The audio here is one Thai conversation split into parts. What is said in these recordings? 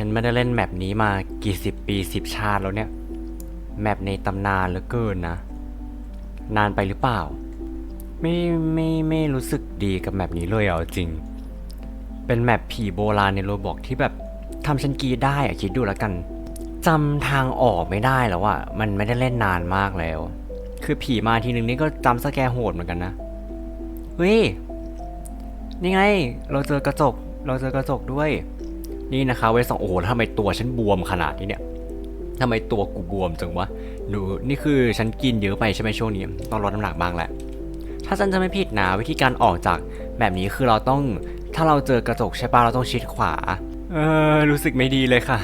ฉันไม่ได้เล่นแมปนี้มากี่สิบปีสิบชาติแล้วเนี่ย แมปในตำนานเหลือเกินนะ นานไปหรือเปล่า ไม่ไม่ไม่รู้สึกดีกับแมปนี้เลยเอาจริง เป็นแมปผีโบราณในโรบอกที่แบบทำฉันกีได้อะคิดดูแล้วกันจำทางออกไม่ได้แล้วอะมันไม่ได้เล่นนานมากแล้ว คือผีมาทีนึงนี่ก็จำสแกโหดเหมือนกันนะเฮ้ยนี่ไง เราเจอกระจก เราเจอกระจกด้วย นี่นะคะเวสองโอ้โหแล้วทำไมตัวฉันบวมขนาดนี้เนี่ยทำไมตัวกูบวมจังวะดูนี่คือฉันกินเยอะไปใช่ไหมช่วงนี้ต้องลดน้ำหนักบ้างแหละ ถ้าฉันจะไม่ผิดนะวิธีการออกจากแบบนี้คือเราต้องถ้าเราเจอกระจกใช่ปะเราต้องชิดขวา เออรู้สึกไม่ดีเลยค่ะ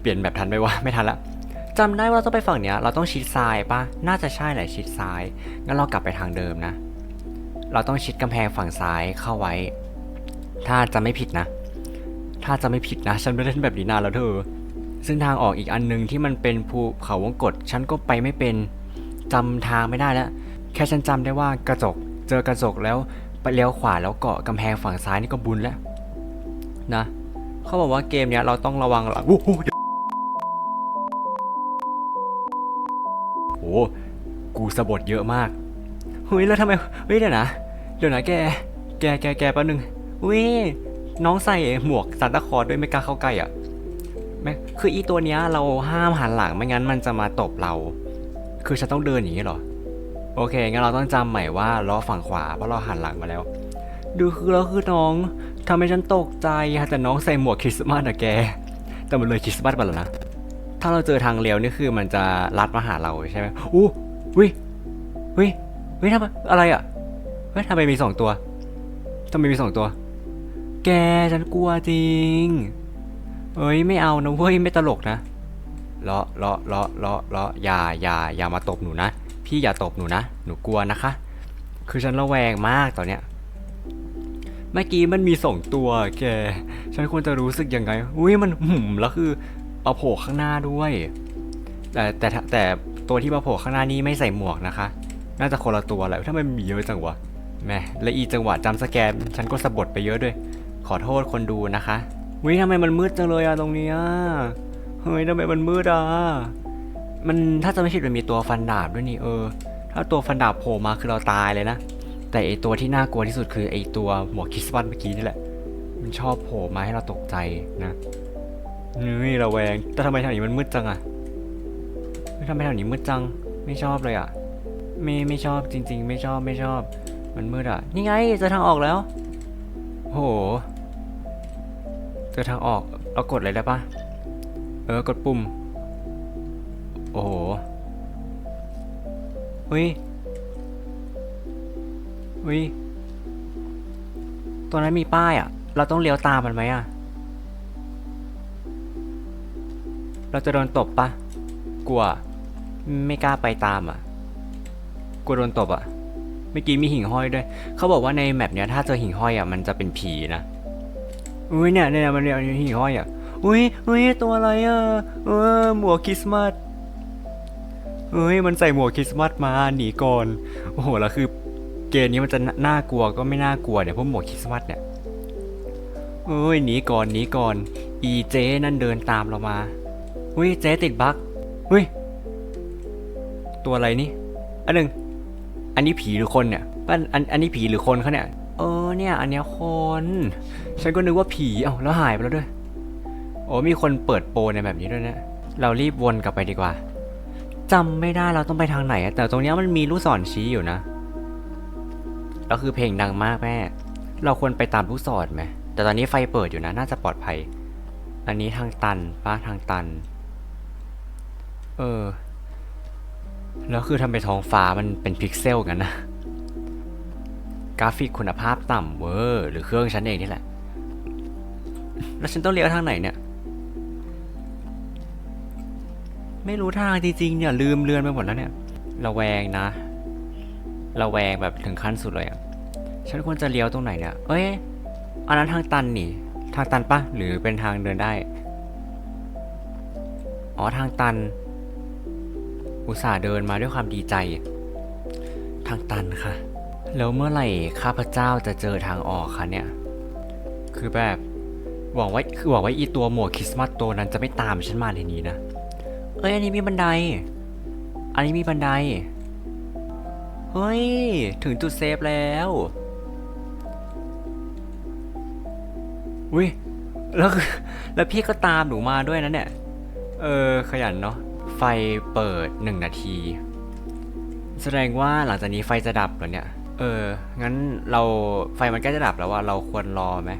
เปลี่ยนแบบทันไหมวะไม่ทันละจำได้ว่าเราต้องไปฝั่งเนี้ยเราต้องชิดซ้ายปะน่าจะใช่แหละชิดซ้ายงั้นเรากลับไปทางเดิมนะ เราต้องชิดกำแพงฝั่งซ้ายเข้าไว้ ถ้าจะไม่ผิดนะ ถ้าจะไม่ผิดนะ ฉันไม่เล่นแบบนี้นานแล้วเธอ ซึ่งทางออกอีกอันหนึงที่มันเป็นภูเขาวงกฏฉันก็ไปไม่เป็นจำทางไม่ได้แล้ว แค่ฉันจำได้ว่ากระจก เจอกระจกแล้วไปเลี้ยวขวาแล้วเกาะกำแพงฝั่งซ้ายนี่ก็บุญแล้วนะเขาบอกว่าเกมเนี้ยเราต้องระวังหลังโอ้โหกูสะบดเยอะมากเฮ้ยแล้วทำไมเฮ้ยเดี๋ยวนะ เดี๋ยวนะแก แกแกแกแป๊บนึงอุ้ย น้องใส่หมวกซานตาคลอร์ด้วยไม่กล้าเข้าใกล้อะแม่คืออีตัวเนี้ยเราห้ามหันหลังไม่งั้นมันจะมาตบเรา คือฉันต้องเดินอย่างนี้เหรอ โอเคงั้นเราต้องจำใหม่ว่าล้อฝั่งขวาเพราะเราหันหลังมาแล้ว ดูคือแล้วคือน้องทำให้ฉันตกใจอะแต่น้องใส่หมวกคริสต์มาสอะแก แต่มันเลยคริสต์มาสไปแล้วนะ ถ้าเราเจอทางเลี้ยวนี่คือมันจะลัดมาหาเราใช่ไหมอู้วิวิวิทำไมอะไรอะเฮ้ยทำไมมีสองตัวทำไมมีสองตัว แกฉันกลัวจริง เอ้ยไม่เอานะเว้ยไม่ตลกนะเลาะเลาะเลาะเลาะเลาะอย่าอย่าอย่ามาตบหนูนะ พี่อย่าตบหนูนะ หนูกลัวนะคะ คือฉันระแวงมากตอนเนี้ย เมื่อกี้มันมีสองตัวแก ฉันควรจะรู้สึกยังไง อุ้ยมันหุ่มแล้วคือเอาโผล่ข้างหน้าด้วย แต่แต่แต่ตัวที่มาโผล่ข้างหน้านี้ไม่ใส่หมวกนะคะ น่าจะคนละตัวแหละถ้ามันมีเยอะจังวะแม่และอีจังหวะจำสแกนฉันก็สะบดไปเยอะด้วย ขอโทษคนดูนะคะวิทำไมมันมืดจังเลยอะตรงเนี้ยเฮ้ยทำไมมันมืดอะมันถ้าจะไม่ผิดมันมีตัวฟันดาบด้วยนี่เออ ถ้าตัวฟันดาบโผล่มาคือเราตายเลยนะ แต่ไอตัวที่น่ากลัวที่สุดคือไอตัวหมวกคิสต์มาสเมื่อกี้นี่แหละ มันชอบโผล่มาให้เราตกใจนะนี่ระแวงแต่ทำไมแถวนี้มันมืดจังอะทำไมแถวนี้มืดจัง ไม่ชอบเลยอะไม่ไม่ชอบจริง ๆ ไม่ชอบไม่ชอบ มันมืดอะนี่ไงเจอทางออกแล้วโห เจอทางออกเรากดเลยได้ปะเออกดปุ่ม โอ้โหเฮ้ยวิตัวนั้นมีป้ายอะ เราต้องเลี้ยวตามมันไหมอะ เราจะโดนตบปะกลัว ไม่กล้าไปตามอะ กลัวโดนตบอะ เมื่อกี้มีหิ่งห้อยด้วย เขาบอกว่าในแมปเนี้ยถ้าเจอหิ่งห้อยอะมันจะเป็นผีนะ อุ้ยเนี่ยเนี่ยมันเนี่ยหิ่งห้อยอะอุ้ยอุ้ยตัวอะไรอะเออหมวกคริสต์มาสเฮ้ยมันใส่หมวกคริสต์มาสมาหนีก่อนโอ้โหแล้วคือเกมนี้มันจะน่ากลัวก็ไม่น่ากลัวเนี่ยพราะหมวกคริสต์มาสเนี่ยเอ้ยหนีก่อนหนีก่อน อีเจนั่นเดินตามเรามาเฮ้ยเจติดบั๊กเฮ้ยตัวอะไรนี่อันหนึ่งอันนี้ผีหรือคนเนี่ยอันอันอันนี้ผีหรือคนเขาเนี่ย เออเนี่ย อันเนี้ยคน ฉันก็นึกว่าผี เอ้าแล้วหายไปแล้วด้วย โอ้มีคนเปิดโปรในแบบนี้ด้วยนะเรารีบวนกลับไปดีกว่าจำไม่ได้เราต้องไปทางไหนแต่ตรงเนี้ยมันมีลูกศรชี้อยู่นะแล้วคือเพลงดังมากแม่ เราควรไปตามลูกศรไหมแต่ตอนนี้ไฟเปิดอยู่นะ น่าจะปลอดภัย อันนี้ทางตันป้าทางตัน เออ แล้วคือทำไปท้องฟ้ามันเป็นพิกเซลกันนะ กราฟิกคุณภาพต่ำเวอร์หรือเครื่องฉันเองนี่แหละ แล้วฉันต้องเลี้ยวทางไหนเนี่ย ไม่รู้ทางจริงๆเนี่ยลืมเลือนไปหมดแล้วเนี่ย ระแวงนะ ระแวงแบบถึงขั้นสุดเลยอะฉันควรจะเลี้ยวตรงไหนเนี่ย เอ้ย อันนั้นทางตันนี่ ทางตันปะหรือเป็นทางเดินได้ อ๋อทางตัน อุตส่าห์เดินมาด้วยความดีใจ ทางตันค่ะ แล้วเมื่อไหร่ข้าพเจ้าจะเจอทางออกคะเนี่ย คือแบบหวังว่าคือหวังว่าอีตัวหมวกคริสต์มาสตัวนั้นจะไม่ตามฉันมาในนี้นะ เอ้ยอันนี้มีบันได อันนี้มีบันได เฮ้ย ถึงจุดเซฟแล้วอุ้ยแล้วคือแล้วพี่ก็ตามหนูมาด้วยนะเนี่ย เออขยันเนาะ ไฟเปิดหนึ่งนาที แสดงว่าหลังจากนี้ไฟจะดับเหรอเนี่ย เออ งั้นเราไฟมันใกล้จะดับแล้วว่าเราควรรอไหม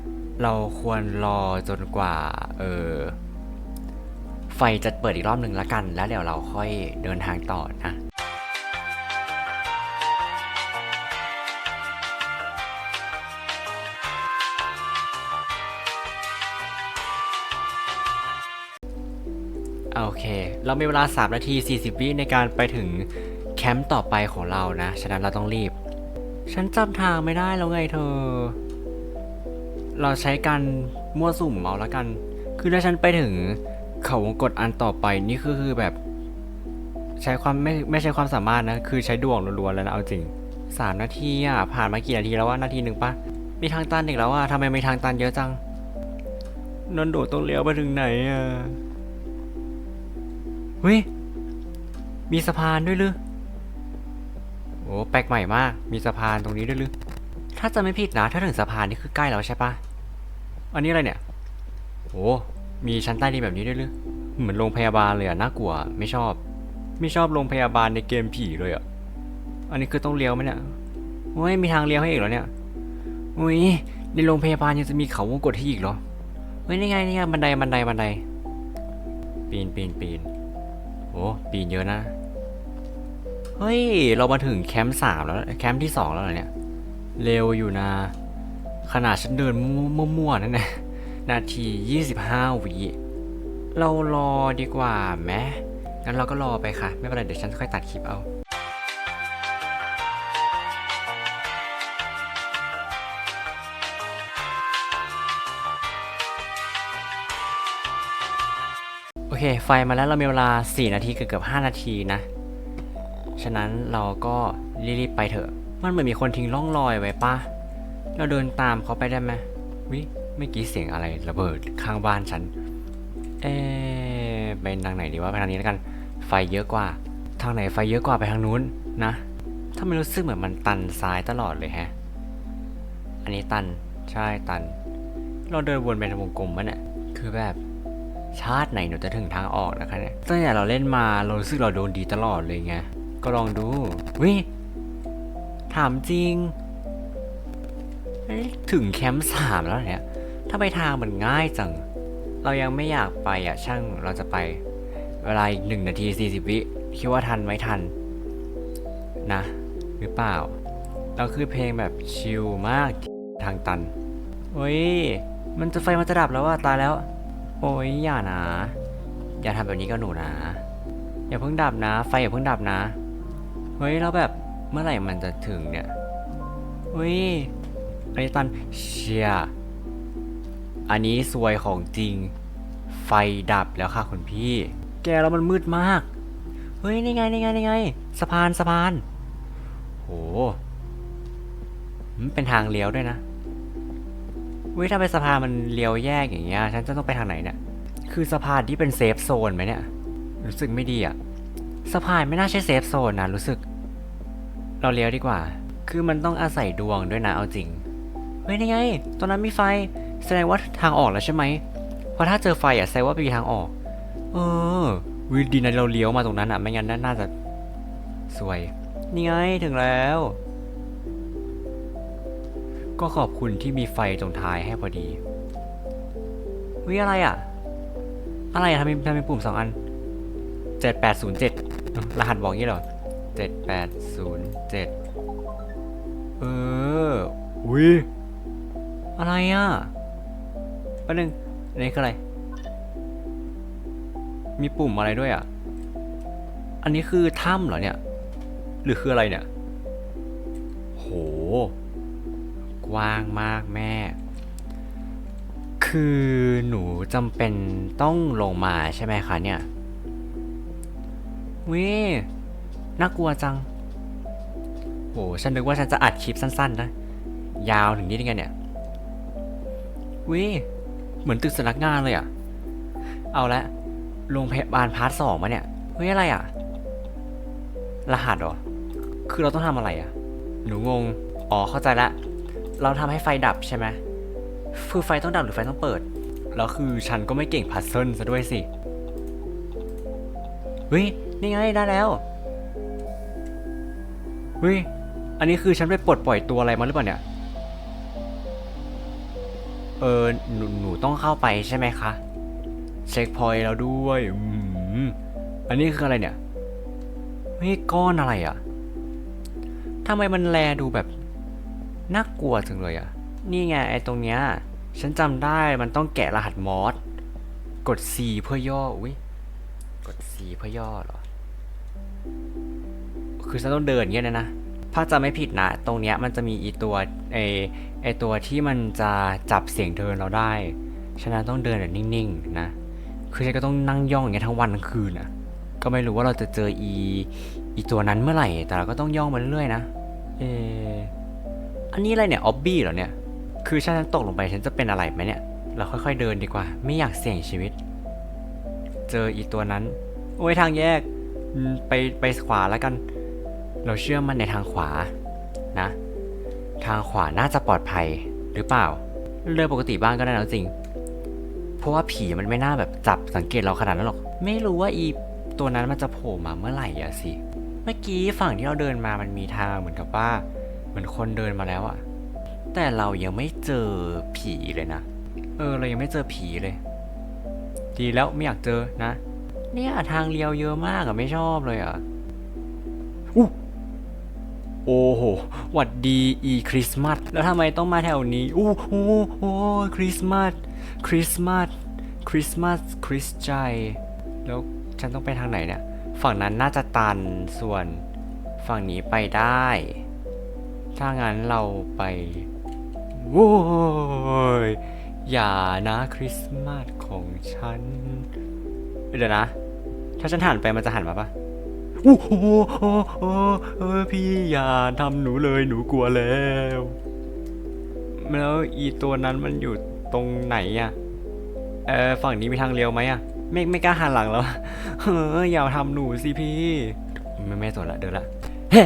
เราควรรอจนกว่า เออ ไฟจะเปิดอีกรอบหนึ่งละกัน แล้วเดี๋ยวเราค่อยเดินทางต่อนะโอเค เรามีเวลา 3 นาที 40 วิในการไปถึงแคมป์ต่อไปของเรานะ ฉะนั้นเราต้องรีบ ฉันจำทางไม่ได้แล้วไงเธอ เราใช้การมั่วสุ่มเอาละกัน คือถ้าฉันไปถึงเขาวงกดอันต่อไปนี่คือคือแบบ ใช้ความไม่ไม่ใช้ความสามารถนะ คือใช้ดวงล้วนๆแล้วนะเอาจริงสามนาทีอะผ่านมากี่นาทีแล้วว่านาทีหนึ่งปะมีทางตันอีกแล้วอะทำไมมีทางตันเยอะจังนนโดดต้องเลี้ยวไปถึงไหนอะเฮ้ยมีสะพานด้วยหรือ โอ้แปลกใหม่มาก มีสะพานตรงนี้ด้วยหรือ ถ้าจะไม่ผิดนะ ถ้าถึงสะพานนี่คือใกล้แล้วใช่ปะอันนี้อะไรเนี่ย โอ้มีชั้นใต้ดินแบบนี้ด้วยหรือ เหมือนโรงพยาบาลเลยอะน่ากลัว ไม่ชอบ ไม่ชอบโรงพยาบาลในเกมผีเลยอะอันนี้คือต้องเลี้ยวไหมเนี่ยโอ้ยมีทางเลี้ยวให้อีกเหรอเนี่ยอุ้ยในโรงพยาบาลยังจะมีเขาวงกดให้อีกเหรอเฮ้ยนี่ไงนี่ไงบันไดบันไดบันได ปีนปีนปีนโอ้ปีนเยอะนะ เฮ้ย เรามาถึงแคมป์สามแล้ว แคมป์ที่สองแล้วเหรอเนี่ย เร็วอยู่นะ ขนาดฉันเดินมั่วๆนั่นนะนาทียี่สิบห้าวิเรารอดีกว่าไหมงั้นเราก็รอไปค่ะ ไม่เป็นไร เดี๋ยวฉันค่อยตัดคลิปเอาโอเค ไฟมาแล้วเรามีเวลา 4 นาทีเกือบเกือบ5นาทีนะ ฉะนั้นเราก็รีบๆไปเถอะ มันเหมือนมีคนทิ้งร่องรอยไว้ปะเราเดินตามเขาไปได้ไหมวิเมื่อกี้เสียงอะไรระเบิดข้างบ้านฉัน เอ๊ไปทางไหนดีว่าไปทางนี้แล้วกัน ไฟเยอะกว่า ทางไหนไฟเยอะกว่าไปทางนู้นนะถ้าไม่รู้สึกเหมือนมันตันซ้ายตลอดเลยแฮะ อันนี้ตัน ใช่ตัน เราเดินวนเป็นวงกลมปะเนี่ยคือแบบชาติไหนหนูจะถึงทางออกนะคะเนี่ยตั้งแต่เราเล่นมาเรารู้สึกเราโดนดีตลอดเลยไง ก็ลองดูวิถามจริง ถึงแคมป์สามแล้วเนี่ยทำไมทางมันง่ายจัง เรายังไม่อยากไปอะ ช่างเราจะไป เวลาอีกหนึ่งนาทีสี่สิบวิคิดว่าทันไหมทัน นะ หรือเปล่า เราคือเพลงแบบชิลมากทางตันเฮ้ย มันจะไฟมันจะดับแล้วอะตายแล้ว โอ้ยอย่านะ อย่าทำแบบนี้กับหนูนะ อย่าเพิ่งดับนะ ไฟอย่าเพิ่งดับนะ เฮ้ยแล้วแบบเมื่อไหร่มันจะถึงเนี่ยเฮ้ยไอ้ตันเชียอันนี้ซวยของจริง ไฟดับแล้วค่ะคุณพี่ แกแล้วมันมืดมาก เฮ้ยนี่ไงนี่ไงนี่ไงสะพานสะพานโหมันเป็นทางเลี้ยวด้วยนะเว้ยถ้าไปสะพานมันเลี้ยวแยกอย่างเงี้ยฉันจะต้องไปทางไหนเนี่ย คือสะพานที่เป็นเซฟโซนไหมเนี่ย รู้สึกไม่ดีอะสะพานไม่น่าใช่เซฟโซนนะรู้สึก เราเลี้ยวดีกว่า คือมันต้องอาศัยดวงด้วยนะเอาจริง เฮ้ยนี่ไงตรงนั้นมีไฟ แสดงว่าทางออกแล้วใช่ไหม เพราะถ้าเจอไฟอะแสดงว่ามีทางออก เออวิดีนะเราเลี้ยวมาตรงนั้นอะ ไม่งั้นน่าจะสวย นี่ไงถึงแล้ว ก็ขอบคุณที่มีไฟตรงท้ายให้พอดีวิอะไรอะ อะไรอะทำไมทำไมปุ่มสองอันเจ็ดแปดศูนย์เจ็ดรหัสบอกงี้เหรอ เจ็ดแปดศูนย์เจ็ดเออวิอะไรอะแป๊บนึงอันนี้คืออะไร มีปุ่มอะไรด้วยอะ อันนี้คือถ้ำเหรอเนี่ย หรือคืออะไรเนี่ย โห กว้างมากแม่ คือหนูจำเป็นต้องลงมาใช่ไหมคะเนี่ยวิ น่ากลัวจังโหฉันนึกว่าฉันจะอัดคลิปสั้นๆนะ ยาวถึงนี่ได้ไงเนี่ยวิเหมือนตึกสำนักงานเลยอะเอาละโรงพยาบาลพาร์ทสองมาเนี่ยเฮ้ยอะไรอะรหัสเหรอ คือเราต้องทำอะไรอะหนูงง อ๋อเข้าใจละ เราทำให้ไฟดับใช่ไหมคือไฟต้องดับหรือไฟต้องเปิด แล้วคือฉันก็ไม่เก่งพัซเซิลซะด้วยสิ เฮ้ย นี่ไงได้แล้ว ฮ้ย อันนี้คือฉันไปปลดปล่อยตัวอะไรมาหรือเปล่าเนี่ย เออหนูหนูต้องเข้าไปใช่ไหมคะเช็คพอยต์แล้วด้วยอืมอันนี้คืออะไรเนี่ยเฮ้ยก้อนอะไรอะ่ะทำไมมันแลดูแบบน่ากลัวจังเลยอะ่ะ นี่ไงไอ้ตรงเนี้ย ฉันจำได้มันต้องแกะรหัสมอส กด C เพื่อย่อ อุ้ย กด C เพื่อย่อเหรอ คือฉันต้องเดินเงี้ยนะนะถ้าจะไม่ผิดนะ ตรงเนี้ยมันจะมีอีตัวไอไอตัวที่มันจะจับเสียงเดินเราได้ฉะนั้นต้องเดินแบบนิ่งๆนะคือฉันก็ต้องนั่งย่องอย่างเงี้ยทั้งวันทั้งคืนอะก็ไม่รู้ว่าเราจะเจออีอีตัวนั้นเมื่อไหร่ แต่เราก็ต้องย่องมาเรื่อยๆนะเอออันนี้อะไรเนี่ยออบบี้เหรอเนี่ยคือฉันตกลงไปฉันจะเป็นอะไรไหมเนี่ย เราค่อยๆเดินดีกว่า ไม่อยากเสี่ยงชีวิต เจออีตัวนั้น โอ้ยทางแยก ไปไปขวาแล้วกัน เราเชื่อมันในทางขวานะ ทางขวาน่าจะปลอดภัยหรือเปล่าเรื่องปกติบ้างก็ได้นะจริง เพราะว่าผีมันไม่น่าแบบจับสังเกตเราขนาดนั้นหรอก ไม่รู้ว่าอีตัวนั้นมันจะโผล่มาเมื่อไหร่อะสิ เมื่อกี้ฝั่งที่เราเดินมามันมีทางเหมือนกับว่า เหมือนคนเดินมาแล้วอะแต่เรายังไม่เจอผีเลยนะ เออเรายังไม่เจอผีเลย ดีแล้วไม่อยากเจอนะ เนี่ยทางเลี้ยวเยอะมากอะไม่ชอบเลยอะ โอ้โหหวัดดีอีคริสต์มาส แล้วทำไมต้องมาแถวนี้ อู้โอ้โหคริสต์มาส คริสต์มาส คริสต์มาส คริสต์ใจ แล้วฉันต้องไปทางไหนเนี่ย ฝั่งนั้นน่าจะตัน ส่วนฝั่งนี้ไปได้ ถ้างั้นเราไป โว้ย อย่านะคริสต์มาสของฉัน เดี๋ยวนะ ถ้าฉันหันไปมันจะหันมาปะ โอ้โหเออพี่อย่าทำหนูเลยหนูกลัวแล้ว แล้วอีตัวนั้นมันอยู่ตรงไหนอะเออฝั่งนี้มีทางเลี้ยวไหมอะไม่ไม่กล้าหันหลังแล้วเอออย่าทำหนูสิพี่ ไม่ไม่สนละเดินละแฮ่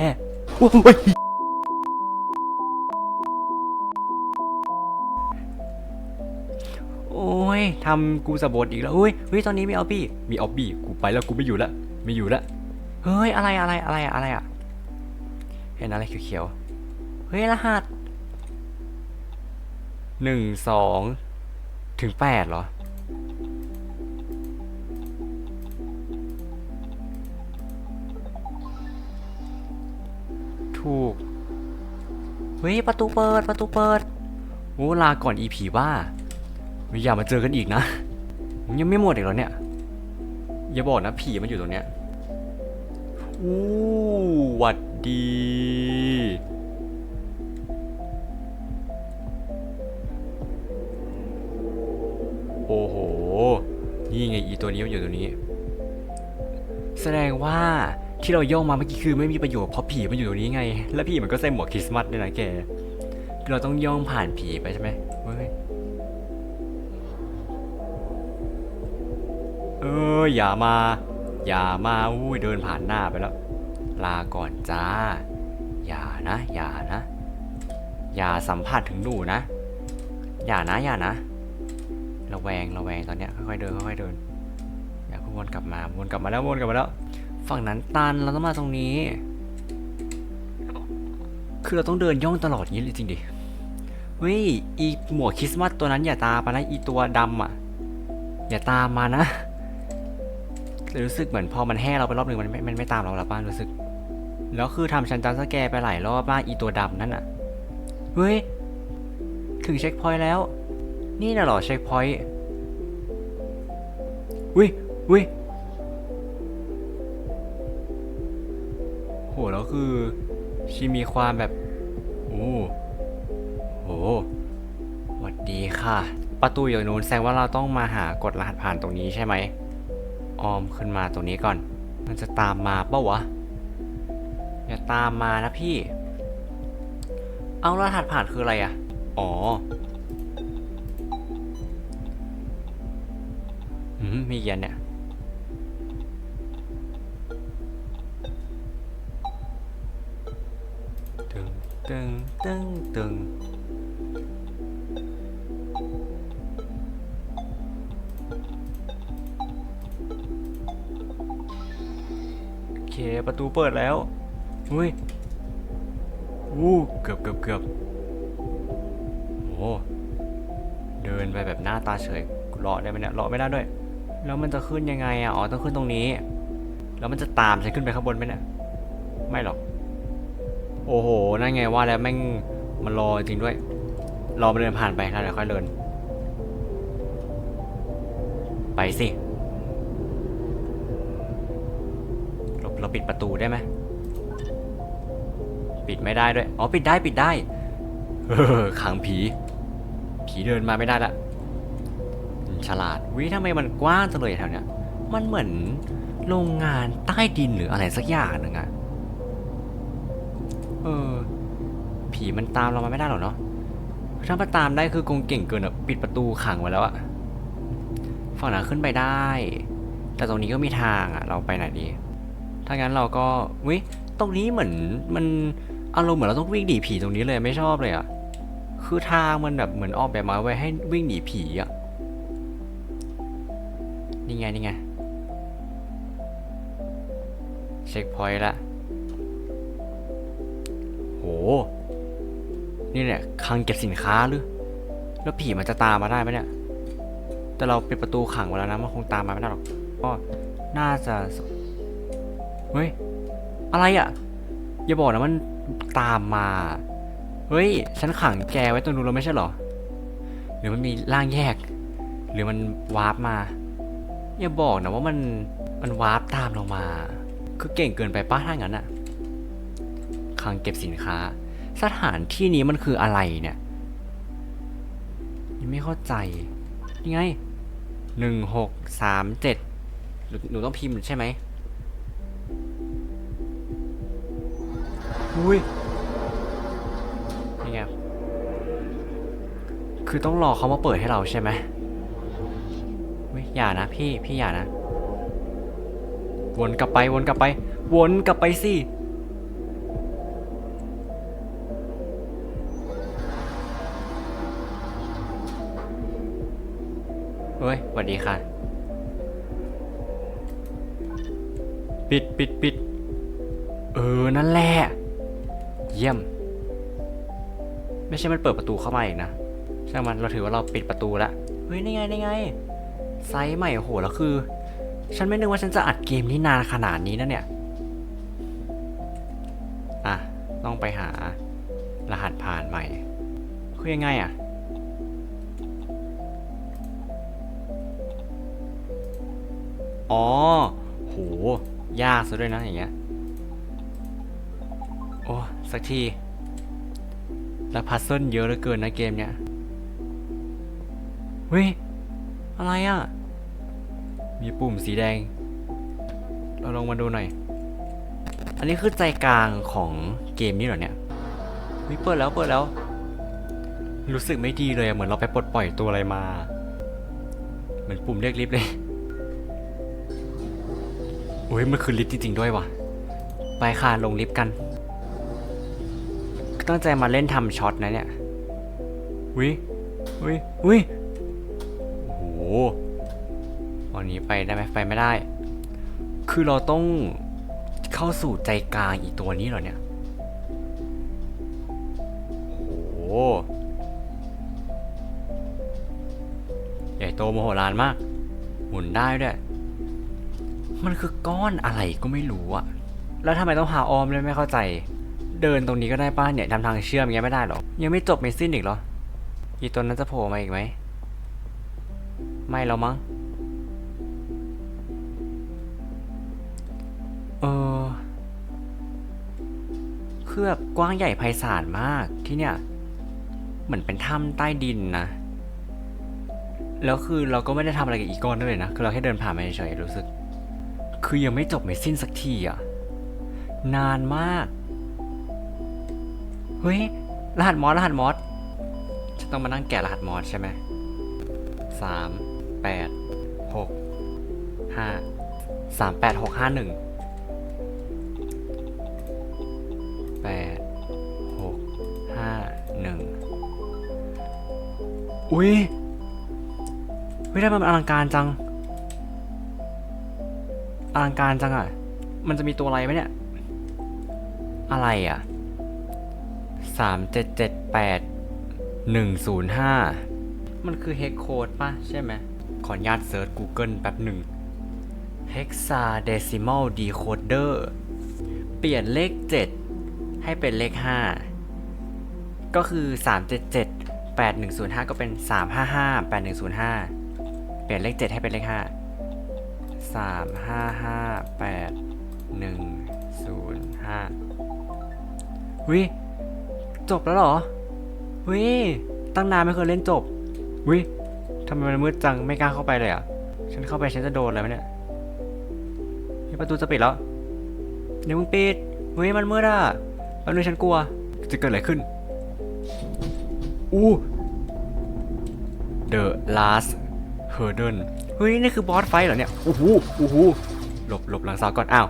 โอ้ยโอ้ยทำกูสะบดอีกแล้วเฮ้ยเฮ้ยตอนนี้มีออบบี้มีออบบี้กูไปแล้วกูไม่อยู่ละไม่อยู่ละ ฮ้ยอะไรอะไรอะไรอะไรอะเห็นอะไรเขียวๆเฮ้ยรหัสหนึ่งสองถึงแปดเหรอ ถูกเฮ้ยประตูเปิดประตูเปิดโอ้ลาก่อนอีผีว่าอย่ามาเจอกันอีกนะยังไม่หมดอีกเหรอเนี่ย อย่าบอกนะผีมันอยู่ตรงเนี้ย อู้หวัดดี โอ้โห นี่ไงอีตัวนี้มันอยู่ตัวนี้ แสดงว่าที่เราย่องมาเมื่อกี้คือไม่มีประโยชน์เพราะผีมันอยู่ตรงนี้ไง แล้วผีมันก็ใส่หมวกคริสต์มาสด้วยนะแก เราต้องย่องผ่านผีไปใช่ไหมเฮ้ย เอออย่ามา อย่ามาอุ้ยเดินผ่านหน้าไปแล้ว ลาก่อนจ้า อย่านะ อย่านะ อย่าสัมผัสถึงหนูนะ อย่านะ อย่านะ ระแวง ระแวงตอนเนี้ยค่อยๆเดิน ค่อยๆเดิน อย่าเพิ่งวนกลับมา วนกลับมาแล้ว วนกลับมาแล้ว ฝั่งนั้นตัน เราต้องมาตรงนี้ คือเราต้องเดินย่องตลอดงนี้เลยจริงดิเฮ้ย อีหมวกคริสต์มาสตัวนั้นอย่าตามมานะ อีตัวดำอะ อย่าตามมานะ แต่รู้สึกเหมือนพอมันแห่เราไปรอบหนึ่งมันไม่มันไม่ตามเราแล้วป้ารู้สึก แล้วคือทำชันจันสแกไปหลายรอบมากอีตัวดำนั่นอะ เฮ้ย ถึงเช็คพอยต์แล้ว นี่น่ะหรอเช็คพอยต์อุ้ยอุ้ยโหแล้วคือชีมีความแบบ โอ้โหหวัดดีค่ะ ประตูอยู่นู้นแสดงว่าเราต้องมาหากดรหัสผ่านตรงนี้ใช่ไหม ออมขึ้นมาตรงนี้ก่อน มันจะตามมาเปะวะ อย่าตามมานะพี่ เอารหัสผ่านคืออะไรอะอ๋อืมมีเย็นเนี่ย ตึงตึงตึงตึง ประตูเปิดแล้วอุ้ยวู้เกือบเกือบเกือบโอ้เดินไปแบบหน้าตาเฉยรอได้ไหมเนี่ยรอไม่ได้ด้วย แล้วมันจะขึ้นยังไงอะอ๋อต้องขึ้นตรงนี้ แล้วมันจะตามฉันขึ้นไปข้างบนไหมเนี่ยไม่หรอก โอ้โหนั่นไงว่าแล้วแม่งมันรอจริงด้วย รอมันเดินผ่านไปแล้วเดี๋ยวค่อยเดิน ไปสิ เราปิดประตูได้ไหมปิดไม่ได้ด้วย อ๋อ ปิดได้ปิดได้ เออขังผี ผีเดินมาไม่ได้ละ ฉลาด วิทำไมมันกว้างจังเลยแถวเนี้ย มันเหมือนโรงงานใต้ดินหรืออะไรสักอย่างหนึ่งอะเออ ผีมันตามเรามาไม่ได้หรอกเนาะ ถ้ามาตามได้คือกงเก่งเกินอะปิดประตูขังไว้แล้วอะฝั่งนั้นขึ้นไปได้ แต่ตรงนี้ก็มีทางอะเราไปไหนดี ถ้างั้นเราก็วิตรงนี้เหมือนมันอารมณ์เหมือนเราต้องวิ่งหนีผีตรงนี้เลยไม่ชอบเลยอะคือทางมันแบบเหมือนออกแบบมาไว้ให้วิ่งหนีผีอะนี่ไงนี่ไงเช็คพอยต์ละโห นี่เนี่ยคลังเก็บสินค้าหรือ แล้วผีมันจะตามมาได้ไหมเนี่ย แต่เราปิดประตูขังไว้แล้วนะ มันคงตามมาไม่ได้หรอก ก็น่าจะ เฮ้ย อะไรอะ อย่าบอกนะมันตามมา เฮ้ย ฉันขังแกไว้ตรงนู้นแล้วไม่ใช่เหรอ หรือมันมีร่างแยก หรือมันวาร์ปมา อย่าบอกนะว่ามัน มันวาร์ปตามเรามา คือเก่งเกินไปป้าถ้างั้นอะคลังเก็บสินค้า สถานที่นี้มันคืออะไรเนี่ยยังไม่เข้าใจ ยังไงหนึ่งหกสามเจ็ดหนูต้องพิมพ์ใช่ไหม อุ้ยนี่ไงคือต้องรอเขามาเปิดให้เราใช่ไหมอุ้ยอย่านะพี่พี่อย่านะ วนกลับไปวนกลับไป วนกลับไปสิเฮ้ยสวัสดีค่ะ ปิดปิดปิดเออ นั่นแหละ เยี่ยม ไม่ใช่มันเปิดประตูเข้ามาอีกนะใช่มันเราถือว่าเราปิดประตูแล้วเฮ้ยนี่ไงนี่ไงไซส์ใหม่โอ้โหแล้วคือ ฉันไม่นึกว่าฉันจะอัดเกมนี้นานขนาดนี้นะเนี่ยอะต้องไปหารหัสผ่านใหม่คือยังไงอะอ๋อากซะด้วยนะอย่างเงี้ย โอ้ สักที แล้วพัซเซิลเยอะเหลือเกินนะเกมเนี้ยเฮ้ย อะไรอะ มีปุ่มสีแดง เราลองมาดูหน่อย อันนี้คือใจกลางของเกมนี้เหรอเนี่ยเฮ้ยเปิดแล้วเปิดแล้ว รู้สึกไม่ดีเลยเหมือนเราไปปลดปล่อยตัวอะไรมา เหมือนปุ่มเรียกลิฟต์เลย โอ้ยมันคือลิฟต์จริงๆด้วยว่ะ ไปค่ะลงลิฟต์กัน ตั้งใจมาเล่นทำช็อตนะเนี่ยวิวิวิโอ้โหวันนี้ไปได้ไหมไปไม่ได้ คือเราต้องเข้าสู่ใจกลางอีกตัวนี้เหรอเนี่ยโอ้โหใหญ่โตมโหฬารมาก หมุนได้ด้วย มันคือก้อนอะไรก็ไม่รู้อะแล้วทำไมต้องหาออมเลยไม่เข้าใจ เดินตรงนี้ก็ได้ป้าเนี่ยทำทางเชื่อมอย่างเงี้ยไม่ได้หรอ ยังไม่จบไม่สิ้นอีกเหรอ อีตัวนั้นจะโผล่มาอีกไหม ไม่แล้วมั้ง เออเคือแบบกว้างใหญ่ไพศาลมากที่เนี่ย เหมือนเป็นถ้ำใต้ดินนะ แล้วคือเราก็ไม่ได้ทำอะไรกับอีก้อนด้วยนะ คือเราแค่เดินผ่านมาเฉยๆรู้สึก คือยังไม่จบไม่สิ้นสักทีอะนานมาก เฮ้ย รหัสมอสรหัสมอสจะต้องมานั่งแกะรหัสมอสใช่ไหมสามแปดหกห้าสามแปดหกห้าหนึ่งแปดหกห้าหนึ่งอุ้ยเฮ้ยได้มันอลังการจัง อลังการจังอะมันจะมีตัวอะไรไหมเนี่ย อะไรอะสามเจ็ดเจ็ดแปดหนึ่งศูนย์ห้ามันคือเฮกโคดป่ะ ใช่ไหม ขออนุญาตเซิร์ช Google แป๊บหนึ่ง hexadecimal decoder เปลี่ยนเลข 7 ให้เป็นเลข 5 ก็คือ 377 8105 ก็เป็น 355 8105 เปลี่ยนเลข 7 ให้เป็นเลข 5 355 8105วิจบแล้วเหรอวิตั้งนานไม่เคยเล่นจบวิทำไมมันมืดจังไม่กล้าเข้าไปเลยอะ ฉันเข้าไปฉันจะโดนอะไรไหมเนี่ยนี่ประตูจะปิดแล้วเดี๋ยวมึงปิดเฮ้ยมันมืดอะแป๊บนึงฉันกลัว จะเกิดอะไรขึ้น อู้ The Last Hurdle เฮ้ยนี่คือบอสไฟท์เหรอเนี่ยโอ้โหโอ้โหหลบหลบหลังเสาก่อนอ้าว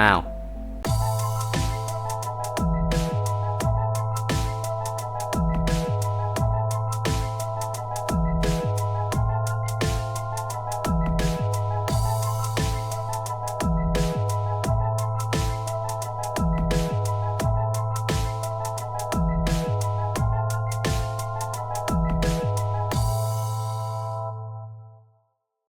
อ้าว